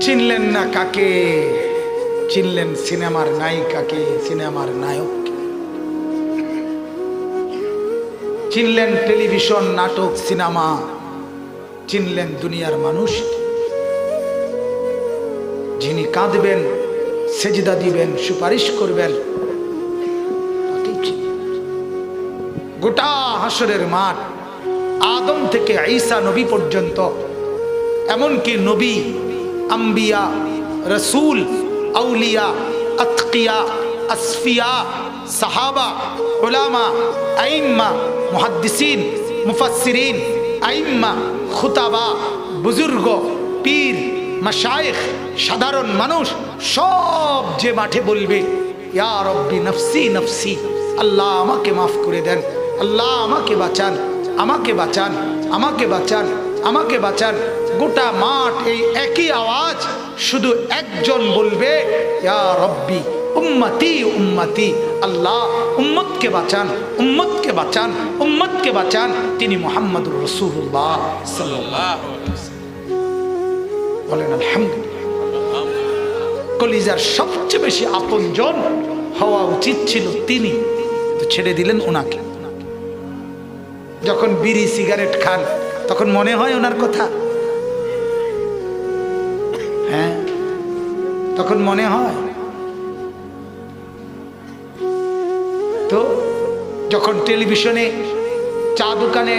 চিনলেন না কাকে? চিনলেন সিনেমার নায়িকাকে, সিনেমার নায়ক চিনলেন টেলিভিশন, নাটক, সিনেমা। চিনলেন দুনিয়ার মানুষ। যিনি কাঁদবেন, সেজদা দিবেন, সুপারিশ করবেন গোটা হাসরের মাঠ আদম থেকে ঈসা নবী পর্যন্ত, এমনকি নবী আম্বিয়া, রসুল, আউলিয়া, আতকিয়া, আসফিয়া, সাহাবা ওলামা আইম্মা, মুহাদ্দিসিন, মুফাসসিরিন, আইম্মা, খুতাবা, বুজুর্গ, পীর, মাশায়েখ, সাধারণ মানুষ, সব যে মাঠে বলবে, ইয়া রব্বি নফসি নফসি, আল্লাহ আমাকে মাফ করে দেন, আল্লাহ আমাকে বাঁচান আমাকে বাঁচান আমাকে বাঁচান আমাকে বাঁচান। গোটা মাঠ এই একই আওয়াজ, শুধু একজন বলবে রব্বি, উম্মতি উম্মতি, আল্লাহ, উম্মতকে বাঁচান উম্মতকে বাঁচান উম্মতকে বাঁচান। তিনি মোহাম্মদুর রসুল্লাহ। বলেন কলিজার সবচেয়ে বেশি আপনজন হওয়া উচিত ছিল তিনি। ছেড়ে দিলেন ওনাকে। যখন বিড়ি, সিগারেট খান, তখন মনে হয় ওনার কথা। তখন মনে হয় তো যখন টেলিভিশনে চা দোকানে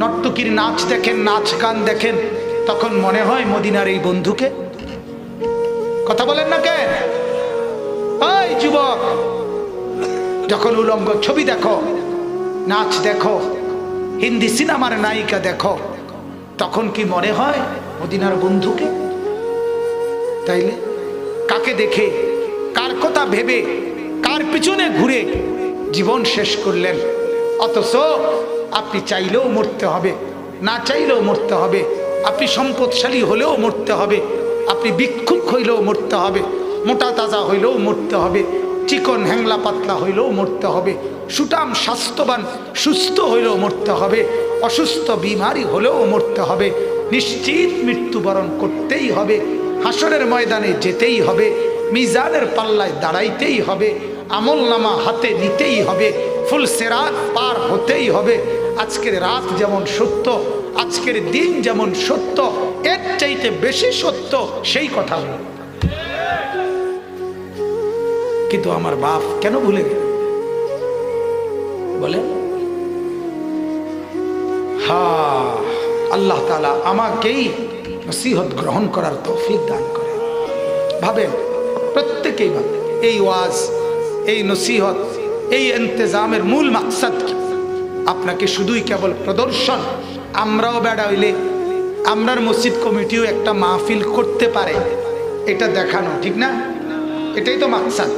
নর্তকীর নাচ দেখেন, নাচ গান দেখেন, তখন মনে হয় মদিনার এই বন্ধুকে? কথা বলেন না কেন? ওই যুবক, যখন উলঙ্গ ছবি দেখো, নাচ দেখো, হিন্দি সিনেমার নায়িকা দেখো, তখন কি মনে হয় মদিনার বন্ধুকে? তাইলে কাকে দেখে, কার কথা ভেবে, কার পিছনে ঘুরে জীবন শেষ করলেন? অথচ আপনি চাইলেও মরতে হবে, না চাইলেও মরতে হবে। আপনি সম্পদশালী হলেও মরতে হবে, আপনি ভিক্ষুক হইলেও মরতে হবে, মোটা তাজা হইলেও মরতে হবে, চিকন হ্যাংলা পাতলা হইলেও মরতে হবে, সুটাম স্বাস্থ্যবান, সুস্থ হইলেও মরতে হবে, অসুস্থ, বিমারি হলেও মরতে হবে, নিশ্চিত মৃত্যুবরণ করতেই হবে হাসরের ময়দানে যেতেই হবে, মিজানের পাল্লায় দাঁড়াইতেই হবে আমল নামা হাতে নিতেই হবে, ফুল সেরাত পার হতেই হবে। আজকের রাত যেমন সত্য, আজকের দিন যেমন সত্য, এর চাইতে বেশি সত্য সেই কথা কিন্তু আমার বাপ কেন ভুলে গেল? বলে হা, আল্লাহ তালা আমাকেই নসিহত গ্রহণ করার তৌফিক দান করে। ভাবেন, প্রত্যেকেই ভাবে এই ওয়াজ, এই নসিহত, এই ইন্তজামের মূল মাকসাদ কি? আপনাকে শুধুই কেবল প্রদর্শন, আমরাও বেড়া হইলে, আমরার মসজিদ কমিটিও একটা মাহফিল করতে পারে। এটা দেখানো, ঠিক না? এটাই তো মাকসাদ।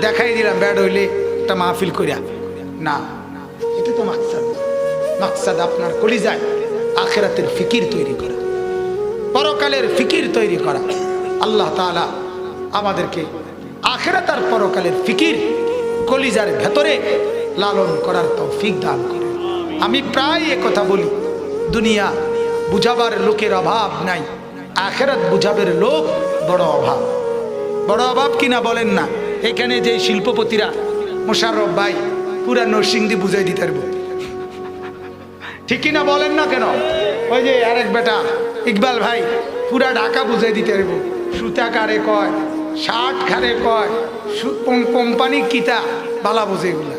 দেখাই দিলাম ব্যাড হইলে একটা মাহফিল করিয়া। না, এটা তো মাকসাদ। মাকসাদ আপনার কলিজায় আখেরাতের ফিকির তৈরি করা। পরকালের ফিকির তৈরি করা। আল্লাহ তাআলা আমাদেরকে আখেরাত আর পরকালের ফিকির কলিজার ভেতরে লালন করার তৌফিক দান করে আমি প্রায় এ কথা বলি, দুনিয়া বুঝাবার লোকের অভাব নাই, আখেরাত বুঝাবের লোক বড় অভাব। বড় অভাব কিনা বলেন না, এখানে যে শিল্পপতিরা, মোশাররফ ভাই, পুরা নরসিংদী বুঝাই দিতে পারব। ঠিক কিনা বলেন না কেন? ওই যে আরেক বেটা ইকবাল ভাই, পুরা ঢাকা বুঝাই দিতে পারব সুতা কারে কয়, শার্ট খারে কয় কোম্পানি কিতা, বালা বুঝে এগুলা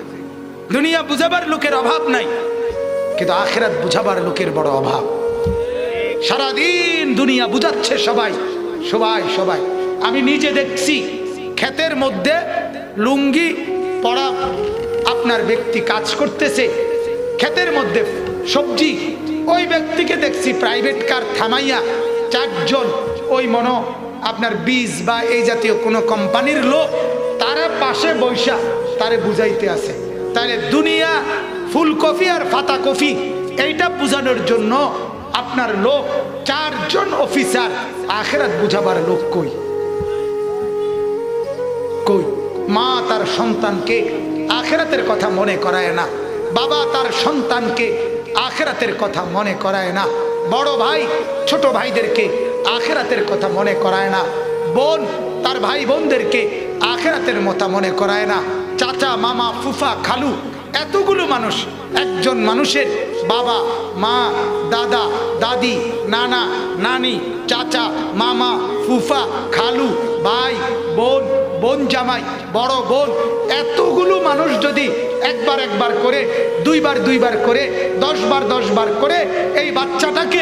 দুনিয়া বুঝাবার লোকের অভাব নাই, কিন্তু আখেরাত বুঝাবার লোকের বড় অভাব। সারাদিন দুনিয়া বুঝাচ্ছে সবাই সবাই সবাই। আমি নিজে দেখছি, ক্ষেতের মধ্যে লুঙ্গি পড়া আপনার ব্যক্তি কাজ করতেছে, ক্ষেতের মধ্যে সবজি ওই ব্যক্তিকে দেখছি প্রাইভেট কার থামাইয়া চারজন, ওই মনো আপনার বীজ বা এই জাতীয় কোনো কোম্পানির লোক, তারা পাশে বৈশা, তারে বুঝাইতে আছে। তাহলে দুনিয়া ফুলকপি আর ফাতা কফি, এইটা বুঝানোর জন্য আপনার লোক, চারজন অফিসার আখেরাত বুঝাবার লোক কই? কই? মা তার সন্তানকে আখেরাতের কথা মনে করায় না, বাবা তার সন্তানকে আখেরাতের কথা মনে করায় না। বড় ভাই, ছোট ভাইদেরকে আখেরাতের কথা মনে করায় না। বোন, তার ভাই বোনদেরকে আখেরাতের মতো মনে করায় না। চাচা, মামা, ফুফা, খালু, এতগুলো মানুষ, একজন মানুষের বাবা, মা, দাদা, দাদি, নানা, নানি, চাচা, মামা, ফুফা, খালু, ভাই, বোন বোন জামাই, বড় বোন, এতগুলো মানুষ যদি একবার একবার করে, দুইবার দুইবার করে, দশবার দশবার করে এই বাচ্চাটাকে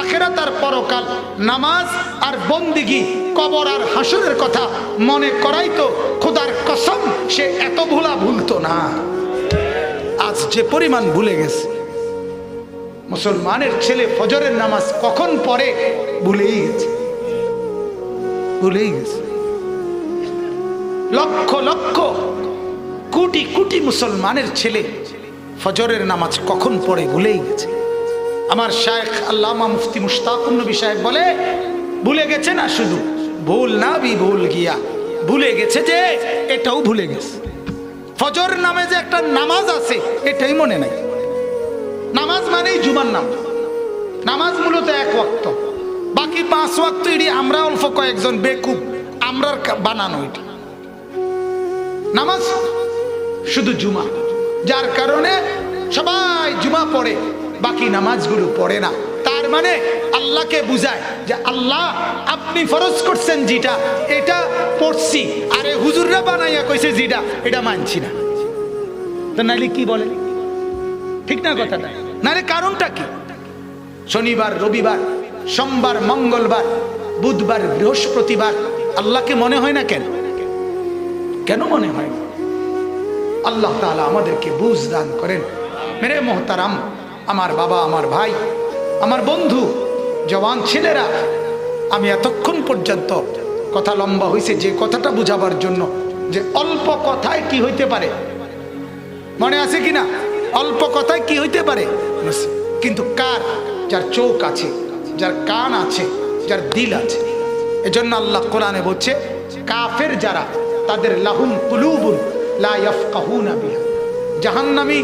আখেরা তার পরকাল নামাজ আর বন্দিগি, কবর আর হাসরের কথা মনে করাই তো খোদার কসম, সে এত ভুলা ভুলতো না। আজ যে পরিমাণ ভুলে গেছে। মুসলমানের ছেলে ফজরের নামাজ কখন পড়ে ভুলেই গেছে। ভুলেই গেছে। লক্ষ লক্ষ কোটি কোটি মুসলমানের ছেলে ফজরের নামাজ কখন পড়ে ভুলেই গেছে। আমার শায়েখ আল্লামা মুফতি মুশতাকুন নবী সাহেব বলে, ভুলে গেছে না শুধু? ভুল না বি ভুল গিয়া। ভুলে গেছে যে, এটাও ভুলে গেছে। ফজর নামে যে একটা নামাজ আছে, এটাই মনে নাই। নামাজ মানেই জুমার নাম। নামাজ মূলত এক ওয়াক্ত। বাকি পাঁচ ওয়াক্ত এটি আমরা অল্প কয়েকজন বেকুব, আমরার বানানো এটি। নামাজ শুধু জুমা। যার কারণে সবাই জুমা পড়ে, বাকি নামাজগুলো পড়ে না। তার মানে আল্লাহকে বুঝায় যে আল্লাহ, আপনি ফরজ করছেন যেটা, এটা পড়ছি। আরে হুজুররা বানাইয়া কইছে যেটা, এটা মানছি না। তো নাইলে কি বলে? ঠিক না কথাটা? নাহলে কারণটা কি? শনিবার, রবিবার, সোমবার, মঙ্গলবার, বুধবার, বৃহস্পতিবার, আল্লাহকে মনে হয় না কেন? কেন মনে হয় না? আল্লাহ তাআলা আমাদেরকে বুঝ দান করেন। মেরে মোহতারাম, আমার বাবা, আমার ভাই, আমার বন্ধু, জওয়ান ছেলেরা, আমি এতক্ষণ পর্যন্ত কথা লম্বা হয়েছে যে কথাটা বুঝাবার জন্য, যে অল্প কথায় কি হইতে পারে? মনে আছে কি না? অল্প কথায় কি হইতে পারে? কিন্তু কার? যার চোখ আছে, যার কান আছে, যার দিল আছে। এজন্য আল্লাহ কোরআনে বলছে, কাফের যারা, তাদের লাহুম কুলুবুন জাহান্নামী?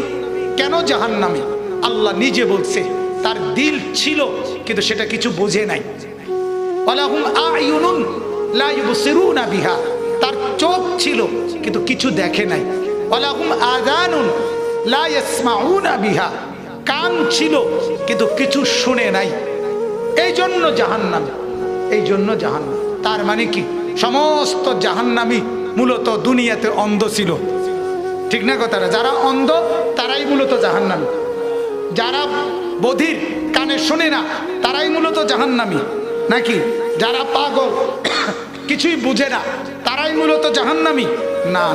কেন জাহান্নামী? আল্লাহ নিজে বলছে, তার দিল ছিল, কিন্তু সেটা কিছু বোঝে নাই। বিহা। তার চোখ ছিল, কিন্তু কিছু দেখে নাই। বিহা। কান ছিল, কিন্তু কিছু শুনে নাই। এই জন্য জাহান্নাম এই জন্য জাহান্নাম। তার মানে কি? সমস্ত জাহান্নামী মূলত দুনিয়াতে অন্ধ ছিল। ঠিক না কথাটা? যারা অন্ধ, তারাই মূলত জাহান্নামী। যারা বধির, কানে শোনে না, তারাই মূলত জাহান্নামী। নাকি? যারা পাগল, কিছুই বুঝে না, তারাই মূলত জাহান্নামী। না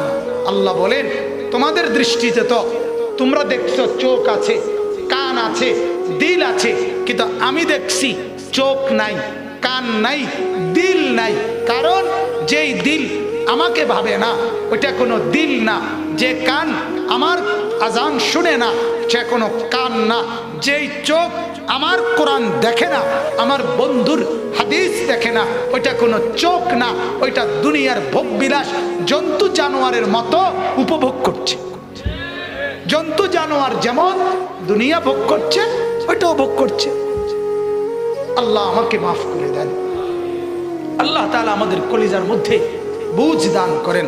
আল্লাহ বলেন, তোমাদের দৃষ্টিতে তো, তোমরা দেখছ চোখ আছে, কান আছে, দিল আছে, কিন্তু আমি দেখছি চোখ নাই, কান নাই, দিল নাই। কারণ যেই দিল আমাকে ভাবে না, ওইটা কোনো দিল না। যে কান আমার আজান শুনে না, সে কোনো কান না। যেই চোখ আমার কোরআন দেখে না, আমার বন্ধুর হাদিস দেখে না, ওইটা কোনো চোখ না। ওইটা দুনিয়ার ভোগ বিলাস জন্তু জানোয়ারের মতো উপভোগ করছে। জন্তু জানোয়ার যেমন দুনিয়া ভোগ করছে, ওইটাও ভোগ করছে। আল্লাহ আমাকে মাফ করে দেন। আল্লাহ তালা আমাদের কলিজার মধ্যে বুঝ দান করেন।